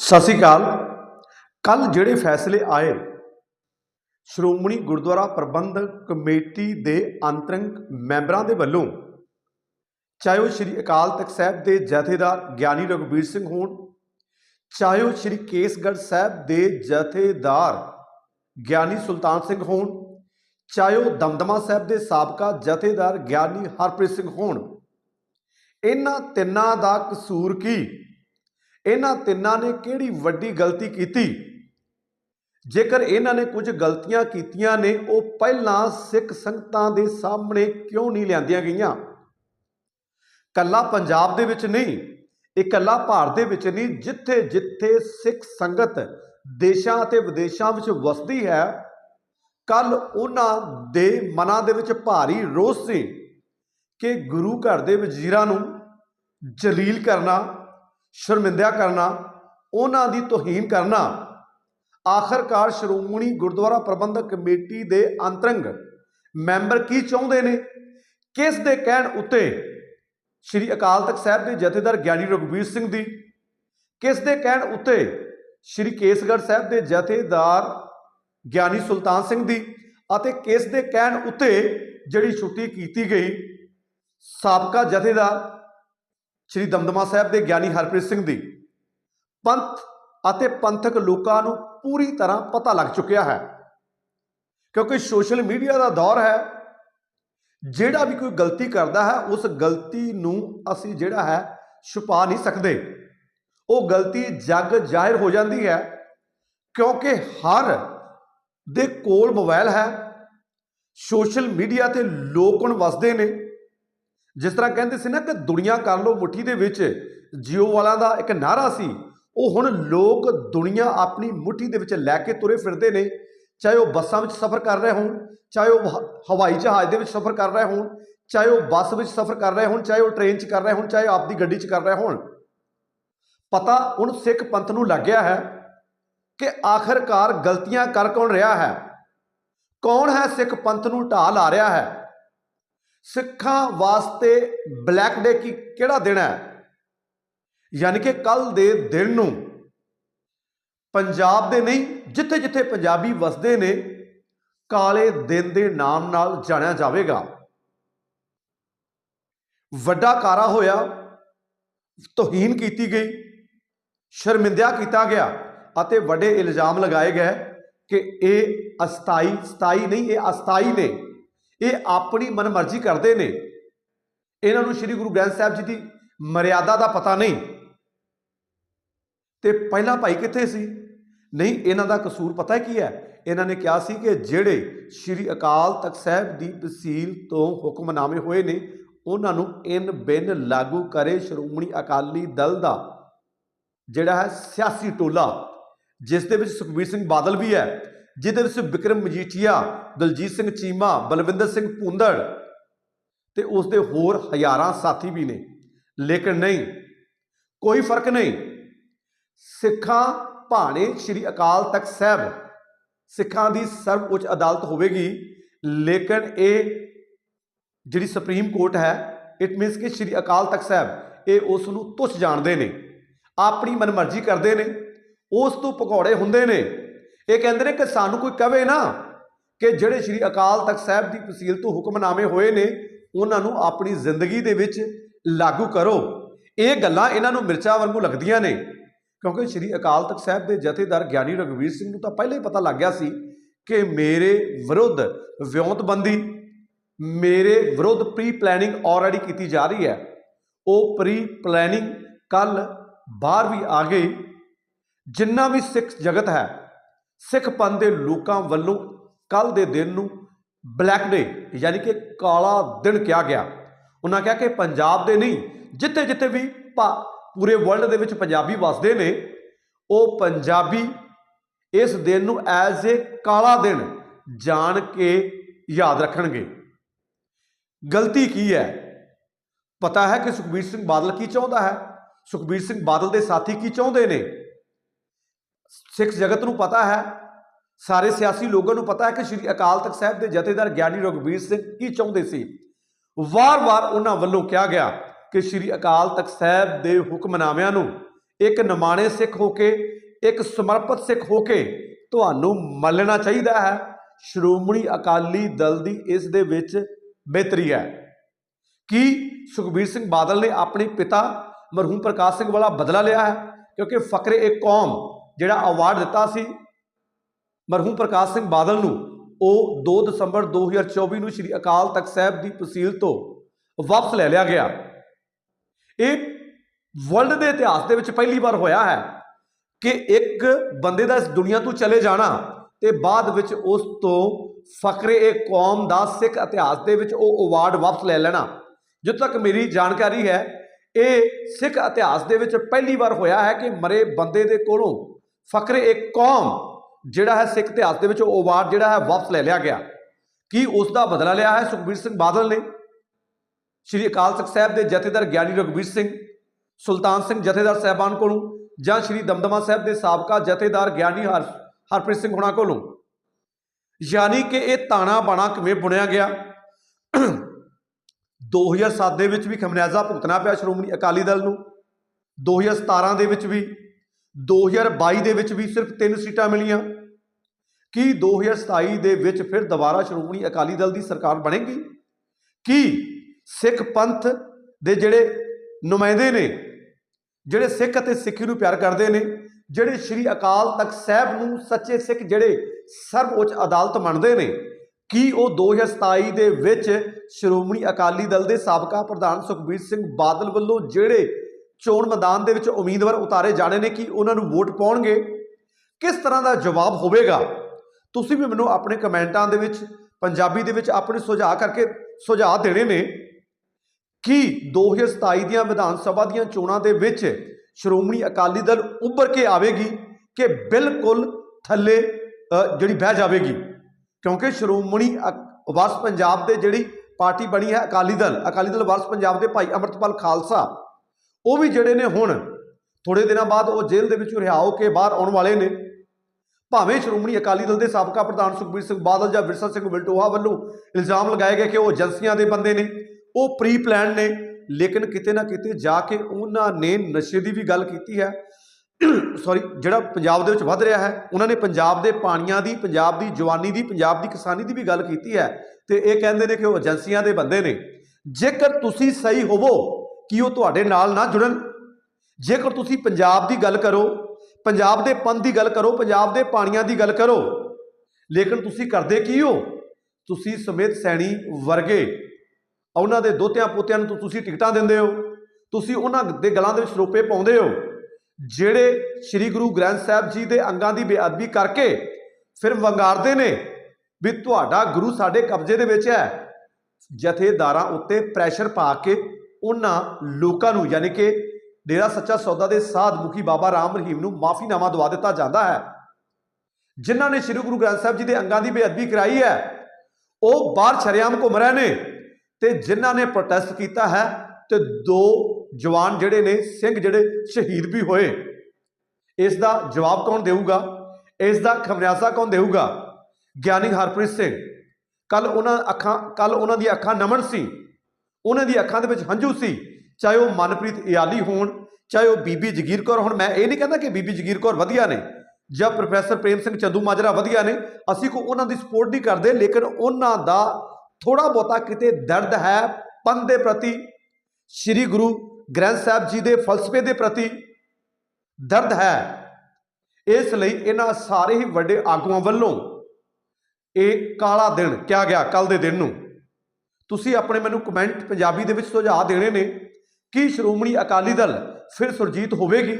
ਸਤਿ ਸ਼੍ਰੀ ਅਕਾਲ। ਕੱਲ ਜਿਹੜੇ ਫੈਸਲੇ ਆਏ, ਸ਼੍ਰੋਮਣੀ ਗੁਰਦੁਆਰਾ ਪ੍ਰਬੰਧਕ ਕਮੇਟੀ ਦੇ ਅੰਤਰੰਗ ਮੈਂਬਰਾਂ ਦੇ ਵੱਲੋਂ, ਚਾਹੇ ਉਹ ਸ੍ਰੀ ਅਕਾਲ ਤਖਤ ਸਾਹਿਬ ਦੇ ਜਥੇਦਾਰ ਗਿਆਨੀ ਰਘਬੀਰ ਸਿੰਘ ਹੋਣ, ਚਾਹੇ ਉਹ ਸ੍ਰੀ ਕੇਸਗੜ੍ਹ ਸਾਹਿਬ ਦੇ ਜਥੇਦਾਰ ਗਿਆਨੀ ਸੁਲਤਾਨ ਸਿੰਘ ਹੋਣ, ਚਾਹੇ ਉਹ ਦਮਦਮਾ ਸਾਹਿਬ ਦੇ ਸਾਬਕਾ ਜਥੇਦਾਰ ਗਿਆਨੀ ਹਰਪ੍ਰੀਤ ਸਿੰਘ ਹੋਣ, ਇਹਨਾਂ ਤਿੰਨਾਂ ਦਾ ਕਸੂਰ ਕੀ? ਇਹਨਾਂ ਤਿੰਨਾਂ ਨੇ ਕਿਹੜੀ ਵੱਡੀ ਗਲਤੀ ਕੀਤੀ? ਜੇਕਰ ਇਹਨਾਂ ਨੇ ਕੁਝ ਗਲਤੀਆਂ ਕੀਤੀਆਂ ਨੇ, ਉਹ ਪਹਿਲਾਂ ਸਿੱਖ ਸੰਗਤਾਂ ਦੇ ਸਾਹਮਣੇ ਕਿਉਂ ਨਹੀਂ ਲਿਆਂਦੀਆਂ ਗਈਆਂ? ਕੱਲਾ ਪੰਜਾਬ ਦੇ ਵਿੱਚ ਨਹੀਂ, ਇਕੱਲਾ ਭਾਰਤ ਦੇ ਵਿੱਚ ਨਹੀਂ ਜਿੱਥੇ ਜਿੱਥੇ ਸਿੱਖ ਸੰਗਤ ਦੇਸ਼ਾਂ ਅਤੇ ਵਿਦੇਸ਼ਾਂ ਵਿੱਚ ਵਸਦੀ ਹੈ ਕੱਲ ਉਹਨਾਂ ਦੇ ਮਨਾਂ ਦੇ ਵਿੱਚ ਭਾਰੀ ਰੋਸ ਸੀ ਕਿ ਗੁਰੂ ਘਰ ਦੇ ਵਜ਼ੀਰਾਂ ਨੂੰ ਜਲੀਲ ਕਰਨਾ ਸ਼ਰਮਿੰਦਿਆ ਕਰਨਾ, ਉਹਨਾਂ ਦੀ ਤੋਹੀਨ ਕਰਨਾ। ਆਖਰਕਾਰ ਸ਼੍ਰੋਮਣੀ ਗੁਰਦੁਆਰਾ ਪ੍ਰਬੰਧਕ ਕਮੇਟੀ ਦੇ ਅੰਤਰੰਗ ਮੈਂਬਰ ਕੀ ਚਾਹੁੰਦੇ ਨੇ? ਕਿਸ ਦੇ ਕਹਿਣ ਉੱਤੇ ਸ੍ਰੀ ਅਕਾਲ ਤਖਤ ਸਾਹਿਬ ਦੇ ਜਥੇਦਾਰ ਗਿਆਨੀ ਰਘਬੀਰ ਸਿੰਘ ਦੀ? ਕਿਸ ਦੇ ਕਹਿਣ ਉੱਤੇ ਸ੍ਰੀ ਕੇਸਗੜ੍ਹ ਸਾਹਿਬ ਦੇ ਜਥੇਦਾਰ ਗਿਆਨੀ ਸੁਲਤਾਨ ਸਿੰਘ ਦੀ? ਅਤੇ ਕਿਸ ਦੇ ਕਹਿਣ ਉੱਤੇ ਜਿਹੜੀ ਛੁੱਟੀ ਕੀਤੀ ਗਈ? ਸਾਬਕਾ ਜਥੇਦਾਰ ਸ੍ਰੀ ਦਮਦਮਾ ਸਾਹਿਬ ਦੇ ਗਿਆਨੀ ਹਰਪ੍ਰੀਤ ਸਿੰਘ ਦੀ। ਪੰਥ ਅਤੇ ਪੰਥਕ ਲੋਕਾਂ ਨੂੰ ਪੂਰੀ ਤਰ੍ਹਾਂ ਪਤਾ ਲੱਗ ਚੁੱਕਿਆ ਹੈ। ਕਿਉਂਕਿ ਸੋਸ਼ਲ ਮੀਡੀਆ ਦਾ ਦੌਰ ਹੈ, ਜਿਹੜਾ ਵੀ ਕੋਈ ਗਲਤੀ ਕਰਦਾ ਹੈ, ਉਸ ਗਲਤੀ ਨੂੰ ਅਸੀਂ ਜਿਹੜਾ ਹੈ ਛੁਪਾ ਨਹੀਂ ਸਕਦੇ। ਉਹ ਗਲਤੀ ਜੱਗ ਜ਼ਾਹਿਰ ਹੋ ਜਾਂਦੀ ਹੈ, ਕਿਉਂਕਿ ਹਰ ਦੇ ਕੋਲ ਮੋਬਾਈਲ ਹੈ, ਸੋਸ਼ਲ ਮੀਡੀਆ ਤੇ ਲੋਕ ਹੁਣ ਵਸਦੇ ਨੇ। ਜਿਸ ਤਰ੍ਹਾਂ ਕਹਿੰਦੇ ਸੀ ਨਾ ਕਿ ਦੁਨੀਆ ਕਰ ਲੋ ਮੁਠੀ ਦੇ ਵਿੱਚ, ਜਿਓ ਵਾਲਾ ਦਾ ਇੱਕ ਨਾਰਾ ਸੀ, ਉਹ ਹੁਣ ਲੋਕ ਦੁਨੀਆ ਆਪਣੀ ਮੁਠੀ ਦੇ ਵਿੱਚ ਲੈ ਕੇ ਤੁਰੇ ਫਿਰਦੇ ਨੇ। ਚਾਹੇ ਉਹ ਬੱਸਾਂ ਵਿੱਚ ਸਫ਼ਰ ਕਰ ਰਹੇ ਹੋਣ, ਚਾਹੇ ਉਹ ਹ- ਹਵਾਈ ਜਹਾਜ਼ ਦੇ ਵਿੱਚ ਸਫ਼ਰ ਕਰ ਰਹੇ ਹੋਣ, ਚਾਹੇ ਉਹ ਬੱਸ ਵਿੱਚ ਸਫ਼ਰ ਕਰ ਰਹੇ ਹੋਣ, ਚਾਹੇ ਉਹ ਟ੍ਰੇਨ 'ਚ ਕਰ ਰਹੇ ਹੋਣ, ਚਾਹੇ ਆਪਦੀ ਗੱਡੀ 'ਚ ਕਰ ਰਹੇ ਹੋਣ। ਪਤਾ ਹੁਣ ਸਿੱਖ ਪੰਥ ਨੂੰ ਲੱਗਿਆ ਹੈ ਕਿ ਆਖਰਕਾਰ ਗਲਤੀਆਂ ਕਰ ਕੌਣ ਰਿਹਾ ਹੈ? ਕੌਣ ਹੈ ਸਿੱਖ ਪੰਥ ਨੂੰ ਢਾਹ ਲਾ ਰਿਹਾ ਹੈ? ਸਿੱਖਾਂ ਵਾਸਤੇ ਬਲੈਕ ਡੇ ਕੀ ਕਿਹੜਾ ਦਿਨ ਹੈ? ਯਾਨੀ ਕਿ ਕੱਲ ਦੇ ਦਿਨ ਨੂੰ ਪੰਜਾਬ ਦੇ ਨਹੀਂ ਜਿੱਥੇ ਜਿੱਥੇ ਪੰਜਾਬੀ ਵਸਦੇ ਨੇ, ਕਾਲੇ ਦਿਨ ਦੇ ਨਾਮ ਨਾਲ ਜਾਣਿਆ ਜਾਵੇਗਾ। ਵੱਡਾ ਕਾਰਾ ਹੋਇਆ, ਤੋਹੀਨ ਕੀਤੀ ਗਈ, ਸ਼ਰਮਿੰਦਿਆ ਕੀਤਾ ਗਿਆ ਅਤੇ ਵੱਡੇ ਇਲਜ਼ਾਮ ਲਗਾਏ ਗਏ ਕਿ ਇਹ ਅਸਥਾਈ ਸਥਾਈ ਨਹੀਂ, ਇਹ ਅਸਥਾਈ ਨੇ। ਇਹ ਆਪਣੀ ਮਨਮਰਜ਼ੀ ਕਰਦੇ ਨੇ। ਇਹਨਾਂ ਨੂੰ ਸ੍ਰੀ ਗੁਰੂ ਗ੍ਰੰਥ ਸਾਹਿਬ ਜੀ ਦੀ ਮਰਿਆਦਾ ਦਾ ਪਤਾ ਨਹੀਂ। ਤੇ ਪਹਿਲਾਂ ਭਾਈ ਕਿੱਥੇ ਸੀ? ਨਹੀਂ, ਇਹਨਾਂ ਦਾ ਕਸੂਰ ਪਤਾ ਕੀ ਹੈ? ਇਹਨਾਂ ਨੇ ਕਿਹਾ ਸੀ ਕਿ ਜਿਹੜੇ ਸ੍ਰੀ ਅਕਾਲ ਤਖਤ ਸਾਹਿਬ ਦੀ ਤਹਿਸੀਲ ਤੋਂ ਹੁਕਮਨਾਮੇ ਹੋਏ ਨੇ, ਉਹਨਾਂ ਨੂੰ ਇਨ ਬਿਨ ਲਾਗੂ ਕਰੇ ਸ਼੍ਰੋਮਣੀ ਅਕਾਲੀ ਦਲ ਦਾ, ਜਿਹੜਾ ਹੈ ਸਿਆਸੀ ਟੋਲਾ, ਜਿਸ ਦੇ ਵਿੱਚ ਸੁਖਬੀਰ ਸਿੰਘ ਬਾਦਲ ਵੀ ਹੈ। ਜਿਹਦੇ ਵਿੱਚ ਵਿਕਰਮ ਮਜੀਠੀਆ, ਦਲਜੀਤ ਸਿੰਘ ਚੀਮਾ, ਬਲਵਿੰਦਰ ਸਿੰਘ ਭੁੰਦੜ ਤੇ ਉਸ ਦੇ ਹੋਰ ਹਜ਼ਾਰਾਂ ਸਾਥੀ ਵੀ ਨੇ। ਲੇਕਿਨ ਨਹੀਂ, ਕੋਈ ਫ਼ਰਕ ਨਹੀਂ। ਸਿੱਖਾਂ ਭਾਣੇ ਸ੍ਰੀ ਅਕਾਲ ਤਖਤ ਸਾਹਿਬ, ਸਿੱਖਾਂ ਦੀ ਸਰਵ ਉੱਚ ਅਦਾਲਤ ਹੋਵੇਗੀ, ਲੇਕਿਨ ਇਹ ਜਿਹੜੀ ਸੁਪਰੀਮ ਕੋਰਟ ਹੈ ਇਟ ਮੀਨਸ ਕਿ ਸ੍ਰੀ ਅਕਾਲ ਤਖਤ ਸਾਹਿਬ, ਇਹ ਉਸ ਨੂੰ ਤੁੱਛ ਜਾਣਦੇ ਨੇ, ਆਪਣੀ ਮਨਮਰਜ਼ੀ ਕਰਦੇ ਨੇ, ਉਸ ਤੋਂ ਪਕੌੜੇ ਹੁੰਦੇ ਨੇ। ਇਹ ਕਹਿੰਦੇ ਨੇ ਕਿ ਸਾਨੂੰ ਕੋਈ ਕਵੇ ਨਾ ਕਿ ਜਿਹੜੇ ਸ੍ਰੀ ਅਕਾਲ ਤਖਤ ਸਾਹਿਬ ਦੀ ਤਹਿਸੀਲ ਤੋਂ ਹੁਕਮਨਾਮੇ ਹੋਏ ਨੇ, ਉਹਨਾਂ ਨੂੰ ਆਪਣੀ ਜ਼ਿੰਦਗੀ ਦੇ ਵਿੱਚ ਲਾਗੂ ਕਰੋ। ਇਹ ਗੱਲਾਂ ਇਹਨਾਂ ਨੂੰ ਮਿਰਚਾਂ ਵਾਂਗੂ ਲੱਗਦੀਆਂ ਨੇ। ਕਿਉਂਕਿ ਸ੍ਰੀ ਅਕਾਲ ਤਖਤ ਸਾਹਿਬ ਦੇ ਜਥੇਦਾਰ ਗਿਆਨੀ ਰਘਵੀਰ ਸਿੰਘ ਨੂੰ ਤਾਂ ਪਹਿਲਾਂ ਹੀ ਪਤਾ ਲੱਗ ਗਿਆ ਸੀ ਕਿ ਮੇਰੇ ਵਿਰੁੱਧ ਵਿਉਂਤਬੰਦੀ, ਮੇਰੇ ਵਿਰੁੱਧ ਪ੍ਰੀ ਪਲੈਨਿੰਗ ਆਲਰੇਡੀ ਕੀਤੀ ਜਾ ਰਹੀ ਹੈ। ਉਹ ਪ੍ਰੀ ਪਲੈਨਿੰਗ ਕੱਲ ਬਾਹਰ ਵੀ ਆ ਗਈ ਜਿੰਨਾ ਵੀ ਸਿੱਖ ਜਗਤ ਹੈ ਸਿੱਖ ਪੰਥ ਦੇ ਲੋਕਾਂ ਵੱਲੋਂ ਕੱਲ ਦੇ ਦਿਨ ਨੂੰ ਬਲੈਕ ਡੇ, ਯਾਨੀ ਕਿ ਕਾਲਾ ਦਿਨ ਕਿਹਾ ਗਿਆ। ਉਹਨਾਂ ਕਿਹਾ ਕਿ ਪੰਜਾਬ ਦੇ ਨਹੀਂ ਜਿੱਥੇ ਜਿੱਥੇ ਵੀ ਭਾ- ਪੂਰੇ ਵਰਲਡ ਦੇ ਵਿੱਚ ਪੰਜਾਬੀ ਵਸਦੇ ਨੇ, ਉਹ ਪੰਜਾਬੀ ਇਸ ਦਿਨ ਨੂੰ ਐਜ਼ ਏ ਕਾਲਾ ਦਿਨ ਜਾਣ ਕੇ ਯਾਦ ਰੱਖਣਗੇ। ਗਲਤੀ ਕੀ ਹੈ? ਪਤਾ ਹੈ ਕਿ ਸੁਖਬੀਰ ਸਿੰਘ ਬਾਦਲ ਕੀ ਚਾਹੁੰਦਾ ਹੈ? ਸੁਖਬੀਰ ਸਿੰਘ ਬਾਦਲ ਦੇ ਸਾਥੀ ਕੀ ਚਾਹੁੰਦੇ ਨੇ? ਸਿੱਖ ਜਗਤ ਨੂੰ ਪਤਾ ਹੈ, ਸਾਰੇ ਸਿਆਸੀ ਲੋਕਾਂ ਨੂੰ ਪਤਾ ਹੈ ਕਿ ਸ੍ਰੀ ਅਕਾਲ ਤਖਤ ਸਾਹਿਬ ਦੇ ਜਥੇਦਾਰ ਗਿਆਨੀ ਰਘਬੀਰ ਸਿੰਘ ਕੀ ਚਾਹੁੰਦੇ ਸੀ। ਵਾਰ-ਵਾਰ ਉਹਨਾਂ ਵੱਲੋਂ ਕਿਹਾ ਗਿਆ ਕਿ ਸ੍ਰੀ ਅਕਾਲ ਤਖਤ ਸਾਹਿਬ ਦੇ ਹੁਕਮਨਾਮਿਆਂ ਨੂੰ ਇੱਕ ਨਿਮਾਣੇ ਸਿੱਖ ਹੋ ਕੇ, ਇੱਕ ਸਮਰਪਿਤ ਸਿੱਖ ਹੋ ਕੇ ਤੁਹਾਨੂੰ ਮੰਨਣਾ ਚਾਹੀਦਾ ਹੈ। ਸ਼੍ਰੋਮਣੀ ਅਕਾਲੀ ਦਲ ਦੀ ਇਸ ਦੇ ਵਿੱਚ ਬਿਹਤਰੀ ਹੈ। ਕੀ ਸੁਖਬੀਰ ਸਿੰਘ ਬਾਦਲ ਨੇ ਆਪਣੇ ਪਿਤਾ ਮਰਹੂਮ ਪ੍ਰਕਾਸ਼ ਸਿੰਘ ਵਾਲਾ ਬਦਲਾ ਲਿਆ ਹੈ? ਕਿਉਂਕਿ ਫਕਰੇ ਇੱਕ ਕੌਮ ਜਿਹੜਾ ਅਵਾਰਡ ਦਿੱਤਾ ਸੀ ਮਰਹੂਮ ਪ੍ਰਕਾਸ਼ ਸਿੰਘ ਬਾਦਲ ਨੂੰ, ਉਹ 2 ਦਸੰਬਰ 2024 ਨੂੰ ਸ੍ਰੀ ਅਕਾਲ ਤਖਤ ਸਾਹਿਬ ਦੀ ਤਹਿਸੀਲ ਤੋਂ ਵਾਪਸ ਲੈ ਲਿਆ ਗਿਆ। ਇਹ ਵਰਲਡ ਦੇ ਇਤਿਹਾਸ ਦੇ ਵਿੱਚ ਪਹਿਲੀ ਵਾਰ ਹੋਇਆ ਹੈ ਕਿ ਇੱਕ ਬੰਦੇ ਦਾ ਇਸ ਦੁਨੀਆ ਤੋਂ ਚਲੇ ਜਾਣਾ ਤੇ ਬਾਅਦ ਵਿੱਚ ਉਸ ਤੋਂ ਫਕਰੇ ਇਹ ਕੌਮ ਦਾ ਸਿੱਖ ਇਤਿਹਾਸ ਦੇ ਵਿੱਚ ਉਹ ਅਵਾਰਡ ਵਾਪਸ ਲੈ ਲੈਣਾ। ਜਿੱਥੋਂ ਤੱਕ ਮੇਰੀ ਜਾਣਕਾਰੀ ਹੈ, ਇਹ ਸਿੱਖ ਇਤਿਹਾਸ ਦੇ ਵਿੱਚ ਪਹਿਲੀ ਵਾਰ ਹੋਇਆ ਹੈ ਕਿ ਮਰੇ ਬੰਦੇ ਦੇ ਕੋਲੋਂ ਫਕਰੇ ਇੱਕ ਕੌਮ ਜਿਹੜਾ ਹੈ ਸਿੱਖ ਇਤਿਹਾਸ ਦੇ ਵਿੱਚ ਉਹ ਅਵਾਰਡ ਜਿਹੜਾ ਹੈ ਵਾਪਸ ਲੈ ਲਿਆ ਗਿਆ। ਕੀ ਉਸ ਦਾ ਬਦਲਾ ਲਿਆ ਹੈ ਸੁਖਬੀਰ ਸਿੰਘ ਬਾਦਲ ਨੇ? ਸ਼੍ਰੀ ਅਕਾਲ ਤਖਤ ਸਾਹਿਬ ਦੇ ਜਥੇਦਾਰ ਗਿਆਨੀ ਰਘਬੀਰ ਸਿੰਘ, ਸੁਲਤਾਨ ਸਿੰਘ ਜਥੇਦਾਰ ਸਾਹਿਬਾਨ ਕੋਲੋਂ ਜਾਂ ਸ਼੍ਰੀ ਦਮਦਮਾ ਸਾਹਿਬ ਦੇ ਸਾਬਕਾ ਜਥੇਦਾਰ ਗਿਆਨੀ ਹਰ, ਹਰਪ੍ਰੀਤ ਸਿੰਘ ਹੁਣਾਂ ਕੋਲੋਂ? ਯਾਨੀ ਕਿ ਇਹ ਤਾਣਾ ਬਾਣਾ ਕਿਵੇਂ ਬੁਣਿਆ ਗਿਆ? 2007 ਦੇ ਵਿੱਚ ਵੀ ਖਮਨਿਆਜ਼ਾ ਭੁਗਤਣਾ ਪਿਆ ਸ਼੍ਰੋਮਣੀ ਅਕਾਲੀ ਦਲ ਨੂੰ। 2017 ਦੇ ਵਿੱਚ ਵੀ 2022 ਦੇ ਵਿੱਚ ਵੀ ਸਿਰਫ ਤਿੰਨ ਸੀਟਾਂ ਮਿਲੀਆਂ। ਕੀ 2027 ਦੇ ਵਿੱਚ ਫਿਰ ਦੁਬਾਰਾ ਸ਼੍ਰੋਮਣੀ ਅਕਾਲੀ ਦਲ ਦੀ ਸਰਕਾਰ ਬਣੇਗੀ? ਕੀ ਸਿੱਖ ਪੰਥ ਦੇ ਜਿਹੜੇ ਨੁਮਾਇੰਦੇ ਨੇ, ਜਿਹੜੇ ਸਿੱਖ ਅਤੇ ਸਿੱਖੀ ਨੂੰ ਪਿਆਰ ਕਰਦੇ ਨੇ, ਜਿਹੜੇ ਸ਼੍ਰੀ ਅਕਾਲ ਤਖਤ ਸਾਹਿਬ ਨੂੰ ਸੱਚੇ ਸਿੱਖ ਜਿਹੜੇ ਸਰਵਉੱਚ ਅਦਾਲਤ ਮੰਨਦੇ ਨੇ, ਕੀ ਉਹ 2027 ਦੇ ਵਿੱਚ ਸ਼੍ਰੋਮਣੀ ਅਕਾਲੀ ਦਲ ਦੇ ਸਾਬਕਾ ਪ੍ਰਧਾਨ ਸੁਖਬੀਰ ਸਿੰਘ ਬਾਦਲ ਵੱਲੋਂ ਜਿਹੜੇ ਚੋਣ ਮੈਦਾਨ ਦੇ ਵਿੱਚ ਉਮੀਦਵਾਰ ਉਤਾਰੇ ਜਾਣੇ ਨੇ ਕਿ ਉਹਨਾਂ ਨੂੰ ਵੋਟ ਪਾਉਣਗੇ। ਕਿਸ ਤਰ੍ਹਾਂ ਦਾ ਜਵਾਬ ਹੋਵੇਗਾ? ਤੁਸੀਂ ਵੀ ਮੈਨੂੰ ਆਪਣੇ ਕਮੈਂਟਾਂ ਦੇ ਵਿੱਚ, ਪੰਜਾਬੀ ਦੇ ਵਿੱਚ ਆਪਣੇ ਸੁਝਾਅ ਕਰਕੇ ਸੁਝਾਅ ਦੇਣੇ ਨੇ ਕਿ 2027 ਦੀਆਂ ਵਿਧਾਨ ਸਭਾ ਦੀਆਂ ਚੋਣਾਂ ਦੇ ਵਿੱਚ ਸ਼੍ਰੋਮਣੀ ਅਕਾਲੀ ਦਲ ਉੱਭਰ ਕੇ ਆਵੇਗੀ ਕਿ ਬਿਲਕੁਲ ਥੱਲੇ ਜਿਹੜੀ ਬਹਿ ਜਾਵੇਗੀ। ਕਿਉਂਕਿ ਸ਼੍ਰੋਮਣੀ ਅਕ- ਵਾਰਸ ਪੰਜਾਬ ਦੇ ਜਿਹੜੀ ਪਾਰਟੀ ਬਣੀ ਹੈ ਅਕਾਲੀ ਦਲ ਅਕਾਲੀ ਦਲ ਵਾਰਸ ਪੰਜਾਬ ਦੇ ਭਾਈ ਅਮਰਤਪਾਲ ਖਾਲਸਾ ਉਹ ਵੀ ਜਿਹੜੇ ਨੇ ਹੁਣ ਥੋੜੇ ਦਿਨਾਂ ਬਾਅਦ ਉਹ ਜੇਲ੍ਹ ਦੇ ਵਿੱਚੋਂ ਰਿਹਾ ਹੋ ਕੇ ਬਾਹਰ ਆਉਣ ਵਾਲੇ ਨੇ। ਭਾਵੇਂ ਸ਼੍ਰੋਮਣੀ ਅਕਾਲੀ ਦਲ ਦੇ ਸਾਬਕਾ ਪ੍ਰਧਾਨ ਸੁਖਬੀਰ ਸਿੰਘ ਬਾਦਲ ਜਾਂ ਵਿਰਸਾ ਸਿੰਘ ਵਲਟੋਹਾ ਵੱਲੋਂ ਇਲਜ਼ਾਮ ਲਗਾਏ ਗਏ ਕਿ ਉਹ ਏਜੰਸੀਆਂ ਦੇ ਬੰਦੇ ਨੇ, ਉਹ ਪ੍ਰੀ ਪਲਾਨ ਨੇ, ਲੇਕਿਨ ਕਿਤੇ ਨਾ ਕਿਤੇ ਜਾ ਕੇ ਉਹਨਾਂ ਨੇ ਨਸ਼ੇ ਦੀ ਵੀ ਗੱਲ ਕੀਤੀ ਹੈ। ਸੌਰੀ ਜਿਹੜਾ ਪੰਜਾਬ ਦੇ ਵਿੱਚ ਵੱਧ ਰਿਹਾ ਹੈ, ਉਹਨਾਂ ਨੇ ਪੰਜਾਬ ਦੇ ਪਾਣੀਆਂ ਦੀ, ਪੰਜਾਬ ਦੀ ਜਵਾਨੀ ਦੀ, ਪੰਜਾਬ ਦੀ ਕਿਸਾਨੀ ਦੀ ਵੀ ਗੱਲ ਕੀਤੀ ਹੈ ਤੇ ਇਹ ਕਹਿੰਦੇ ਨੇ ਕਿ ਉਹ ਏਜੰਸੀਆਂ ਦੇ ਬੰਦੇ ਨੇ। ਜੇਕਰ ਤੁਸੀਂ ਸਹੀ ਹੋਵੋ ਕਿ ਉਹ ਤੁਹਾਡੇ ਨਾਲ ਨਾ ਜੁੜਨ? ਜੇਕਰ ਤੁਸੀਂ ਪੰਜਾਬ ਦੀ ਗੱਲ ਕਰੋ, ਪੰਜਾਬ ਦੇ ਪੰਥ ਦੀ ਗੱਲ ਕਰੋ, ਪੰਜਾਬ ਦੇ ਪਾਣੀਆਂ ਦੀ ਗੱਲ ਕਰੋ, ਲੇਕਿਨ ਤੁਸੀਂ ਕਰਦੇ ਕੀ ਹੋ? ਤੁਸੀਂ ਸਮੇਤ ਸੈਣੀ ਵਰਗੇ। ਉਹਨਾਂ ਦੇ ਦੋਤਿਆਂ ਪੋਤਿਆਂ ਨੂੰ ਤੁਸੀਂ ਟਿਕਟਾਂ ਦਿੰਦੇ ਹੋ। ਤੁਸੀਂ ਉਹਨਾਂ ਦੇ ਗਲਾਂ ਦੇ ਵਿੱਚ ਰੋਪੇ ਪਾਉਂਦੇ ਹੋ। ਜਿਹੜੇ ਸ੍ਰੀ ਗੁਰੂ ਗ੍ਰੰਥ ਸਾਹਿਬ ਜੀ ਦੇ ਅੰਗਾਂ ਦੀ ਬੇਅਦਬੀ ਕਰਕੇ ਫਿਰ ਵੰਗਾਰਦੇ ਨੇ ਵੀ ਤੁਹਾਡਾ ਗੁਰੂ ਸਾਡੇ ਕਬਜ਼ੇ ਦੇ ਵਿੱਚ ਹੈ। ਜਥੇਦਾਰਾਂ ਉੱਤੇ ਪ੍ਰੈਸ਼ਰ ਪਾ ਕੇ ਉਹਨਾਂ ਲੋਕਾਂ ਨੂੰ, ਯਾਨੀ ਕਿ ਡੇਰਾ ਸੱਚਾ ਸੌਦਾ ਦੇ ਸਾਧ ਮੁਖੀ ਬਾਬਾ ਰਾਮ ਰਹੀਮ ਨੂੰ ਮਾਫੀਨਾਮਾ ਦਵਾ ਦਿੱਤਾ ਜਾਂਦਾ ਹੈ। ਜਿਨ੍ਹਾਂ ਨੇ ਸ੍ਰੀ ਗੁਰੂ ਗ੍ਰੰਥ ਸਾਹਿਬ ਜੀ ਦੇ ਅੰਗਾਂ ਦੀ ਬੇਅਦਬੀ ਕਰਾਈ ਹੈ, ਉਹ ਬਾਹਰ ਛਰਿਆਮ ਘੁੰਮ ਰਹੇ ਨੇ ਤੇ ਜਿਨ੍ਹਾਂ ਨੇ ਪ੍ਰੋਟੈਸਟ ਕੀਤਾ ਹੈ ਤੇ ਦੋ ਜਵਾਨ ਜਿਹੜੇ ਨੇ, ਸਿੰਘ ਜਿਹੜੇ ਸ਼ਹੀਦ ਵੀ ਹੋਏ। ਇਸ ਦਾ ਜਵਾਬ ਕੌਣ ਦੇਊਗਾ? ਇਸ ਦਾ ਖਮਰਿਆਸਾ ਕੌਣ ਦੇਊਗਾ? ਗਿਆਨੀ ਹਰਪ੍ਰੀਤ ਸਿੰਘ। ਕੱਲ ਉਹਨਾਂ ਅੱਖਾਂ ਕੱਲ ਉਹਨਾਂ ਦੀਆਂ ਅੱਖਾਂ ਨਮਨ ਸੀ। ਉਹਨਾਂ ਦੀ ਅੱਖਾਂ ਦੇ ਵਿੱਚ ਹੰਝੂ ਸੀ। ਚਾਹੇ ਉਹ ਮਨਪ੍ਰੀਤ ਇਆਲੀ ਹੋਣ, ਚਾਹੇ ਉਹ ਬੀਬੀ ਜਗੀਰ ਕੌਰ ਹੁਣ, ਮੈਂ ਇਹ ਨਹੀਂ ਕਹਿੰਦਾ ਕਿ ਬੀਬੀ ਜਗੀਰ ਕੌਰ ਵਧੀਆ ਨੇ ਜਾਂ ਪ੍ਰੋਫੈਸਰ ਪ੍ਰੇਮ ਸਿੰਘ ਚੰਦੂ ਮਾਜਰਾ ਵਧੀਆ ਨੇ। ਅਸੀਂ ਕੋ ਉਹਨਾਂ ਦੀ ਸਪੋਰਟ ਨਹੀਂ ਕਰਦੇ, ਲੇਕਿਨ ਉਹਨਾਂ ਦਾ ਥੋੜਾ ਬਹੁਤਾ ਕਿਤੇ ਦਰਦ ਹੈ ਪੰਥ ਦੇ ਪ੍ਰਤੀ, ਸ੍ਰੀ ਗੁਰੂ ਗ੍ਰੰਥ ਸਾਹਿਬ ਜੀ ਦੇ ਫਲਸਫੇ ਦੇ ਪ੍ਰਤੀ ਦਰਦ ਹੈ। ਇਸ ਲਈ ਇਹਨਾਂ ਸਾਰੇ ਹੀ ਵੱਡੇ ਆਗੂਆਂ ਵੱਲੋਂ ਇਹ ਕਾਲਾ ਦਿਨ ਕਿਹਾ ਗਿਆ ਕੱਲ ਦੇ ਦਿਨ ਨੂੰ। ਤੁਸੀਂ ਆਪਣੇ ਮੈਨੂੰ ਕਮੈਂਟ ਪੰਜਾਬੀ ਦੇ ਵਿੱਚ ਸੁਝਾਅ ਦੇਣੇ ਨੇ ਕਿ ਸ਼੍ਰੋਮਣੀ ਅਕਾਲੀ ਦਲ ਫਿਰ ਸੁਰਜੀਤ ਹੋਵੇਗੀ?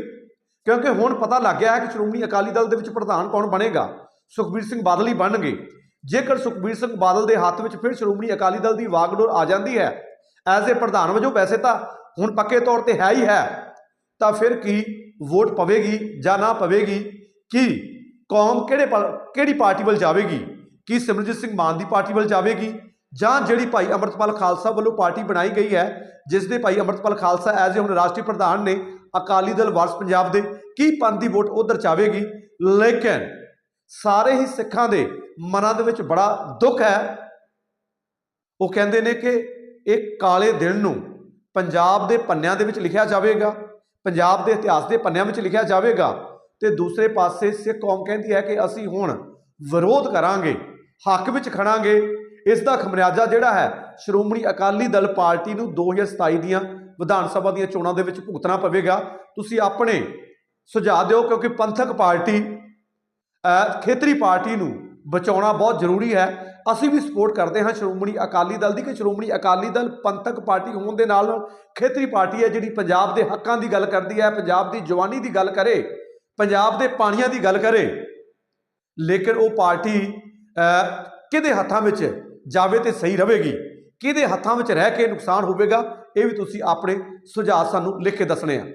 ਕਿਉਂਕਿ ਹੁਣ ਪਤਾ ਲੱਗ ਗਿਆ ਹੈ ਕਿ ਸ਼੍ਰੋਮਣੀ ਅਕਾਲੀ ਦਲ ਦੇ ਵਿੱਚ ਪ੍ਰਧਾਨ ਕੌਣ ਬਣੇਗਾ? ਸੁਖਬੀਰ ਸਿੰਘ ਬਾਦਲ ਹੀ ਬਣਨਗੇ। ਜੇਕਰ ਸੁਖਬੀਰ ਸਿੰਘ ਬਾਦਲ ਦੇ ਹੱਥ ਵਿੱਚ ਫਿਰ ਸ਼੍ਰੋਮਣੀ ਅਕਾਲੀ ਦਲ ਦੀ ਵਾਗਡੋਰ ਆ ਜਾਂਦੀ ਹੈ, ਐਜ਼ ਏ ਪ੍ਰਧਾਨ ਵਜੋਂ ਵੈਸੇ ਤਾਂ ਹੁਣ ਪੱਕੇ ਤੌਰ ਤੇ ਹੈ ਹੀ ਹੈ, ਤਾਂ ਫਿਰ ਕੀ ਵੋਟ ਪਵੇਗੀ ਜਾਂ ਨਾ ਪਵੇਗੀ? ਕੀ ਕੌਮ ਕਿਹੜੇ ਪਾ- ਕਿਹੜੀ ਪਾਰਟੀ ਵੱਲ ਜਾਵੇਗੀ? ਕੀ ਸਿਮਰਜੀਤ ਸਿੰਘ ਮਾਨ ਦੀ ਪਾਰਟੀ ਵੱਲ ਜਾਵੇਗੀ? ਜਾਂ ਜਿਹੜੀ ਭਾਈ ਅਮਰਤਪਾਲ ਖਾਲਸਾ ਵੱਲੋਂ ਪਾਰਟੀ ਬਣਾਈ ਗਈ ਹੈ, ਜਿਸ ਦੇ ਭਾਈ ਅਮਰਤਪਾਲ ਖਾਲਸਾ ਐਜ਼ ਏ ਹੁਣ ਰਾਸ਼ਟਰੀ ਪ੍ਰਧਾਨ ਨੇ ਅਕਾਲੀ ਦਲ ਵਾਰਸ ਪੰਜਾਬ ਦੇ, ਕੀ ਪੰਥ ਦੀ ਵੋਟ ਉਧਰ ਚਾਵੇਗੀ? ਲੇਕਿਨ ਸਾਰੇ ਹੀ ਸਿੱਖਾਂ ਦੇ ਮਨਾਂ ਦੇ ਵਿੱਚ ਬੜਾ ਦੁੱਖ ਹੈ। ਉਹ ਕਹਿੰਦੇ ਨੇ ਕਿ ਇਹ ਕਾਲੇ ਦਿਨ ਨੂੰ ਪੰਜਾਬ ਦੇ ਪੰਨਿਆਂ ਦੇ ਵਿੱਚ ਲਿਖਿਆ ਜਾਵੇਗਾ, ਪੰਜਾਬ ਦੇ ਇਤਿਹਾਸ ਦੇ ਪੰਨਿਆਂ ਵਿੱਚ ਲਿਖਿਆ ਜਾਵੇਗਾ ਤੇ ਦੂਸਰੇ ਪਾਸੇ ਸਿੱਖ ਕੌਮ ਕਹਿੰਦੀ ਹੈ ਕਿ ਅਸੀਂ ਹੁਣ ਵਿਰੋਧ ਕਰਾਂਗੇ। ਹੱਕ ਵਿੱਚ ਖੜਾਂਗੇ। ਇਸ ਦਾ ਖਮਿਆਜ਼ਾ ਜਿਹੜਾ ਹੈ, ਸ਼੍ਰੋਮਣੀ ਅਕਾਲੀ ਦਲ ਪਾਰਟੀ ਨੂੰ 2027 ਦੀਆਂ ਵਿਧਾਨ ਸਭਾ ਦੀਆਂ ਚੋਣਾਂ ਦੇ ਵਿੱਚ ਭੁਗਤਣਾ ਪਵੇਗਾ। ਤੁਸੀਂ ਆਪਣੇ ਸੁਝਾਅ ਦਿਓ ਕਿਉਂਕਿ ਪੰਥਕ ਪਾਰਟੀ ਖੇਤਰੀ ਪਾਰਟੀ ਨੂੰ ਬਚਾਉਣਾ ਬਹੁਤ ਜ਼ਰੂਰੀ ਹੈ। ਅਸੀਂ ਵੀ ਸਪੋਰਟ ਕਰਦੇ ਹਾਂ ਸ਼੍ਰੋਮਣੀ ਅਕਾਲੀ ਦਲ ਦੀ ਕਿ ਸ਼੍ਰੋਮਣੀ ਅਕਾਲੀ ਦਲ ਪੰਥਕ ਪਾਰਟੀ ਹੋਣ ਦੇ ਨਾਲ ਨਾਲ ਖੇਤਰੀ ਪਾਰਟੀ ਹੈ ਜਿਹੜੀ ਪੰਜਾਬ ਦੇ ਹੱਕਾਂ ਦੀ ਗੱਲ ਕਰਦੀ ਹੈ, ਪੰਜਾਬ ਦੀ ਜਵਾਨੀ ਦੀ ਗੱਲ ਕਰੇ, ਪੰਜਾਬ ਦੇ ਪਾਣੀਆਂ ਦੀ ਗੱਲ ਕਰੇ। ਲੇਕਿਨ ਉਹ ਪਾਰਟੀ ਕਿਹਦੇ ਹੱਥਾਂ ਵਿੱਚ ਜਾਵੇ ਤੇ ਸਹੀ ਰਹੇਗੀ? ਕਿਹਦੇ ਹੱਥਾਂ ਵਿੱਚ ਰਹਿ ਕੇ ਨੁਕਸਾਨ ਹੋਵੇਗਾ? ਇਹ ਵੀ ਤੁਸੀਂ ਆਪਣੇ ਸੁਝਾਅ ਸਾਨੂੰ ਲਿਖ ਕੇ ਦੱਸਣੇ ਆ।